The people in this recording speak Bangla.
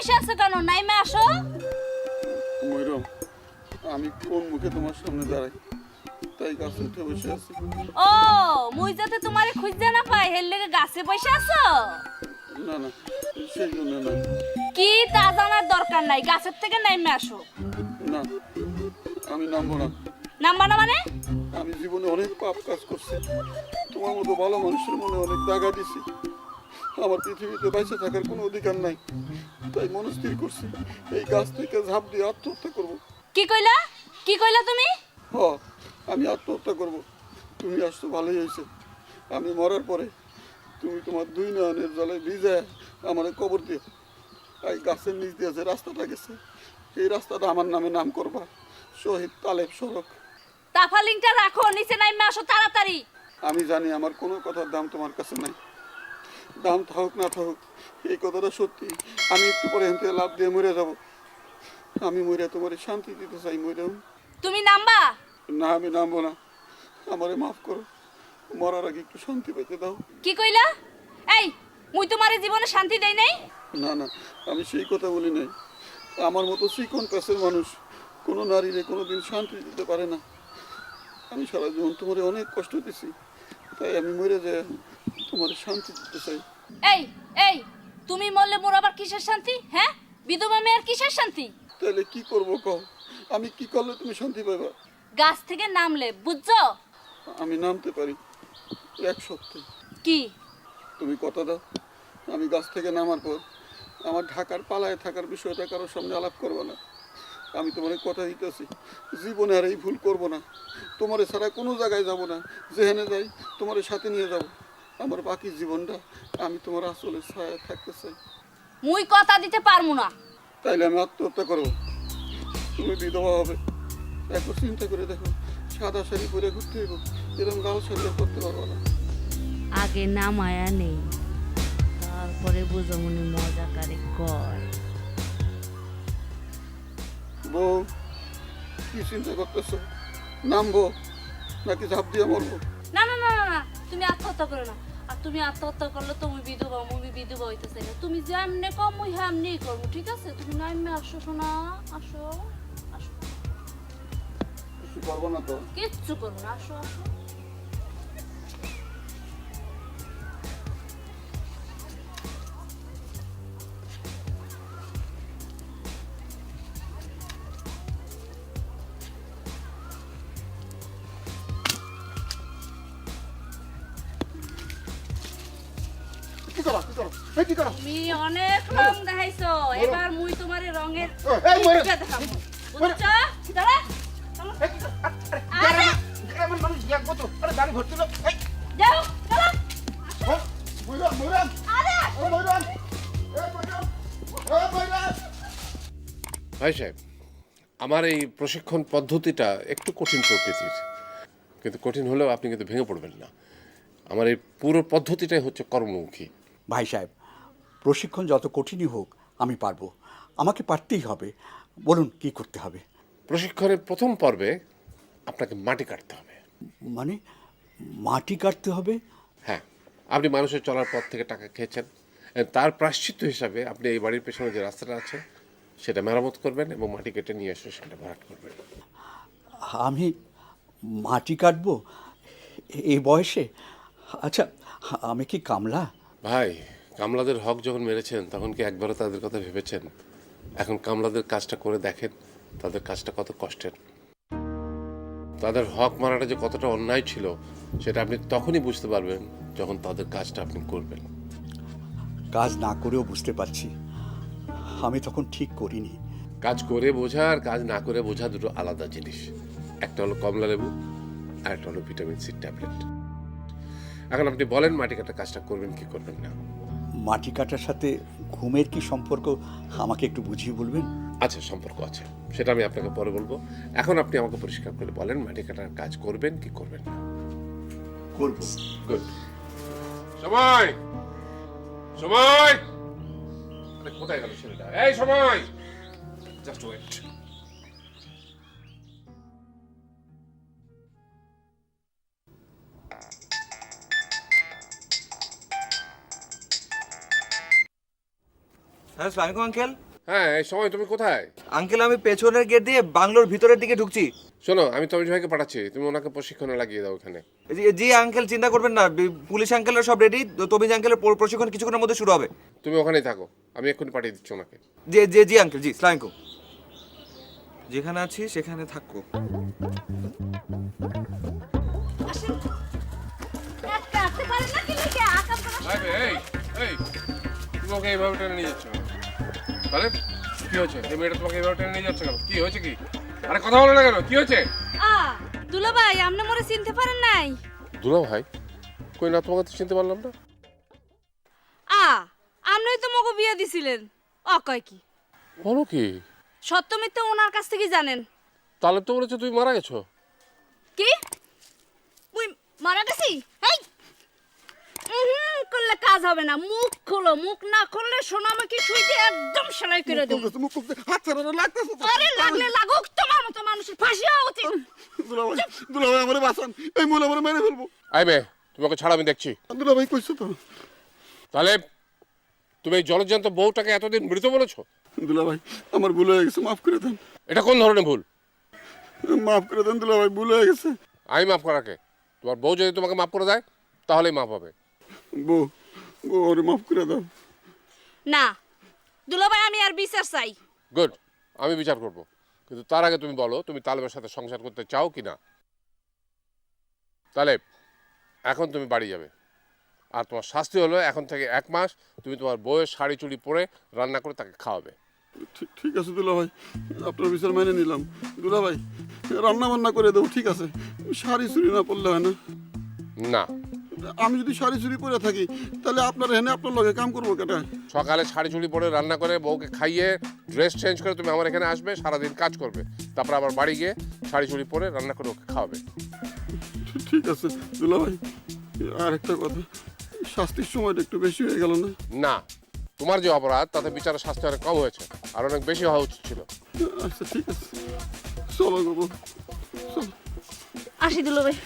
বসে আছো কেন? নাইমে আসো। ময়ূরম আমি কোন মুখে তোমার সামনে দাঁড়াই? তাই গাছে উঠে বসে আছি। ও মুই যাতে তোমারে খুঁজতে না পাই হের লেগে গাছে বসে আছো? না না সেই জন্য না। কি তা জানার দরকার নাই গাছের থেকে নাইমে আসো। না আমি নামবো না। নাম্বা না মানে? আমি জীবনে অনেক পাপ কাজ করছি। তোমার মতো ভালো মানুষের মনে অনেক দাগা দিছি আমার পৃথিবীতে বেঁচে থাকার কোনো অধিকার নাই। তাই মনস্থির করছি। এই গাছ থেকে ঝাঁপ দিয়ে আত্মহত্যা করব। কি কইলা? কি কইলা তুমি? হ আমি আত্মহত্যা করব। তুমি আসতো ভালোই হয়েছে। আমি মরার পরে তুমি তোমার দুই নয়নের জলে ভিজে আমার কবর দিও। এই গাছের নিচ দিয়ে যে রাস্তাটা গেছে এই রাস্তাটা আমার নামে নাম করবা। শহীদ তালেব সড়ক। তাফালিংটা রাখো নিচে নাইমে আসো তাড়াতাড়ি। আমি জানি আমার কোনো কথার দাম তোমার কাছে নাই। দাম থাকুক না থাকুক এই কথাটা সত্যি। আমি একটু পরে এখান থেকে লাভ দিয়ে মরে যাব। আমি মরে তোমার শান্তি দিতে চাই মরেও তুমি নাম্বা? না আমি নামবো না। আমারে মাফ করো। মরার আগে একটু শান্তি পেতে দাও। কি কইলা? এই মুই তোমারে জীবনে শান্তি দেই নাই? না না আমি সেই কথা বলি নাই। আমার মতো চিকন পেশের মানুষ কোনো নারীরে কোনো দিন শান্তি দিতে পারে না। আমি সারা জীবন তোমার অনেক কষ্ট দিছি। তাই আমি মরে যায় তোমার শান্তি দিতে চাই। এই এই তুমি মরলে মোর আবার কিসের শান্তি হ্যাঁ? বিধবা মেয়ের কিসের শান্তি? তাহলে কি করব কও? আমি কি করলে তুমি শান্তি পাইবা? গাছ থেকে নামলে বুঝছ? আমি নামতে পারি এক সত্যি। কি? তুমি কথা দাও আমি গাছ থেকে নামার পর আমার ঢাকার পালায় থাকার বিষয়টা কারোর সামনে আলাপ করব না। আমি তোমার কথা দিতেছি জীবনে আর এই ভুল করব না। তোমার ছাড়া কোনো জায়গায় যাব না যেখানে যাই তোমার সাথে নিয়ে যাব। আমার বাকি জীবনটা আমি তোমার আসলে ছায়া থাকতে চাই। মুই কথা দিতে পারমু না। তাইলে আমি আত্মহত্যা করব। তুমি বিধবা হবে। একবার চিন্তা করে দেখো সাদা শাড়ি পরে ঘুরতে হইব এরকম লাল শাড়ি করতে পারব না। আগে না মায়া নেই তারপরে বুঝো মনে মজা করে কয়। বউ কি চিন্তা করতেছো? নামবো নাকি ঝাঁপ দিয়ে মরবো? না না না না না তুমি আত্মহত্যা করো না। আর তুমি আত্মহত্যা করলে তুমি বিধবা মুই বিধবা হইতেছে না। তুমি যেমনে কম মুই হেমনি করব ঠিক আছে? তুমি নাইমে আসো শোনা আসো আসো। কিছু করব না তো? কিচ্ছু করব না আসো আসো। কি করো কি করো এই কি করো তুমি অনেক রং দেখাইছো। এবার মুই তোমার রঙের এই মরে দেখাবো। বুঝছ? দাঁড়া। চলো। আরে, গ্রামের মানুষ এক বছর আরে বাড়ি ভর্তি লোক। এই, যাও চলো। ময়ূরাম ময়ূরাম। আরে। ও ময়ূরাম। এ ময়ূরাম। ও ময়ূরাম। ভাই সাহেব আমার এই প্রশিক্ষণ পদ্ধতিটা একটু কঠিন প্রকৃতির। কিন্তু কঠিন হলেও আপনি কিন্তু ভেঙে পড়বেন না। আমার এই পুরো পদ্ধতিটাই হচ্ছে কর্মমুখী। ভাই সাহেব প্রশিক্ষণ যত কঠিনই হোক আমি পারব। আমাকে পারতেই হবে। বলুন কি করতে হবে? প্রশিক্ষণের প্রথম পর্বে আপনাকে মাটি কাটতে হবে। মানে মাটি কাটতে হবে? হ্যাঁ আপনি মানুষের চলার পথ থেকে টাকা খেয়েছেন। তার প্রাশ্চিত্য হিসাবে আপনি এই বাড়ির পেছনে যে রাস্তাটা আছে সেটা মেরামত করবেন এবং মাটি কেটে নিয়ে এসে সেটা ভরাট করবেন। আমি মাটি কাটবো এই বয়সে? আচ্ছা আমি কি কামলা? ভাই কামলাদের হক যখন মেরেছেন তখন কি একবারও তাদের কথা ভেবেছেন? এখন কামলাদের কাজটা করে দেখেন তাদের কাজটা কত কষ্টের। তাদের হক মারাটা যে কতটা অন্যায় ছিল সেটা আপনি তখনই বুঝতে পারবেন যখন তাদের কাজটা আপনি করবেন। কাজ না করেও বুঝতে পারছি। আমি তখন ঠিক করিনি। কাজ করে বোঝা আর কাজ না করে বোঝা দুটো আলাদা জিনিস। একটা হলো কমলা লেবু আর একটা হলো ভিটামিন সি ট্যাবলেট। এখন আপনি বলেন মাটি কাটার কাজটা করবেন কি করবেন না। মাটি কাটার সাথে ঘুমের কি সম্পর্ক আমাকে একটু বুঝিয়ে বলবেন? আচ্ছা সম্পর্ক আছে সেটা আমি আপনাকে পরে বলব। এখন আপনি আমাকে পরিষ্কার করে বলেন মাটি কাটার কাজ করবেন কি করবেন না। করব। গুড সময়! সময়! কোথায় গেল ছেলেটা? এই সময়! জাস্ট ওয়েট হ্যাঁ সালামালাইকুম আঙ্কেল হ্যাঁ এই সময় তুমি কোথায়? আঙ্কেল আমি পেছনের গেট দিয়ে বাংলোর ভিতরের দিকে ঢুকছি। শোনো আমি তমিজ ভাইকে পাঠাচ্ছি। তুমি ওনাকে প্রশিক্ষণে লাগিয়ে দাও ওখানে। জি জি আঙ্কেল চিন্তা করবেন না। বি- পুলিশ আঙ্কেলের সব রেডি তবিজ আঙ্কেলের প্রশিক্ষণ কিছুক্ষণের মধ্যে শুরু হবে। তুমি ওখানেই থাকো। আমি এক্ষুনি পাঠিয়ে দিচ্ছি ওনাকে। জি জি জি আঙ্কেল জি সালামালাইকুম যেখানে আছি সেখানে থাকো। আসতে পারে না কি লিখে আকাম করা এই এই তুমি ওকে এইভাবে টেনে নিয়ে যাচ্ছ? তাহলে কি হয়েছে? এই মেয়েটা তোমাকে এইভাবে টেনে নিয়ে যাচ্ছে কেন? কি হয়েছে কি? আরে কথা বলো না কেন কি হয়েছে? আ দুলা ভাই আপনি মোরে চিনতে পারেন নাই। দুলা ভাই কই না তোমাকে তো চিনতে পারলাম না। আ আপনি তো মগো বিয়ে দিছিলেন। অ কয় কি? বলো কি? সত্য মিথ্যা ওনার কাছ থেকে জানেন। তাহলে তো বলেছে তুমি মারা গেছো। কি? মুই মারা গেছি? এই উহুম, করলে কাজ হবে না মুখ খোলো মুখ না খুললে সোনামাকে শুইতে একদম সেলাই করে দেবো। মুখ খুলতেছে, হাত ছাড়া না, লাগতেছে। আরে লাগলে লাগুক তোমার মতো মানুষের ফাঁসি হওয়া উচিত। দুলাভাই দুলাভাই আমারে বাঁচান এই মূল আমারে মেরে ফেলব। আই মেয়ে তুমি ছাড়া আমি দেখছি। দুলাভাই কইছো তো। তাহলে তুমি এই জলজ্যান্ত বউটাকে এতদিন মৃত বলেছ? দুলাভাই আমার ভুল হয়ে গেছে মাফ করে দেন। এটা কোন ধরনের ভুল? মাফ করে দেন দুলাভাই ভুল হয়ে গেছে। আমি মাফ করাকে। তোমার বউ যদি তোমাকে মাফ করে দেয় তাহলেই মাফ হবে। বউ ওরে মাফ করে দাও। না দুলাভাই আমি আর বিচার চাই। গুড আমি বিচার করব। কিন্তু তার আগে তুমি বলো তুমি তালেবের সাথে সংসার করতে চাও কি না? তাহলে এখন তুমি বাড়ি যাবে। আর তোমার শাস্তি হলো এখন থেকে এক মাস তুমি তোমার বউয়ের শাড়ি চুড়ি পরে রান্না করে তাকে খাওয়াবে। ঠিক- ঠিক আছে দুলাভাই আপনার বিচার মেনে নিলাম। দুলাভাই রান্না বান্না করে দেবো ঠিক আছে। শাড়ি চুরি না পড়লে হয় না। না আমি যদি শাড়ি চুরি পরে থাকি তাহলে আপনার এখানে আপনার লগে কাম করব কেটা সকালে শাড়ি চুড়ি পরে রান্না করে বউকে খাইয়ে ড্রেস চেঞ্জ করে তুমি আমার এখানে আসবে সারাদিন কাজ করবে। তারপর আবার বাড়ি গিয়ে শাড়ি চুড়ি পরে রান্না করে ওকে খাওয়াবে। ঠিক আছে দুলা ভাই আর একটা কথা শাস্তির সময়টা একটু বেশি হয়ে গেল না? না তোমার যে অপরাধ তাতে বিচারের শাস্তি অনেক কম হয়েছে আর অনেক বেশি হওয়া উচিত ছিল। আচ্ছা ঠিক আছে। চলো গো। চলো। আসি দুলাভাই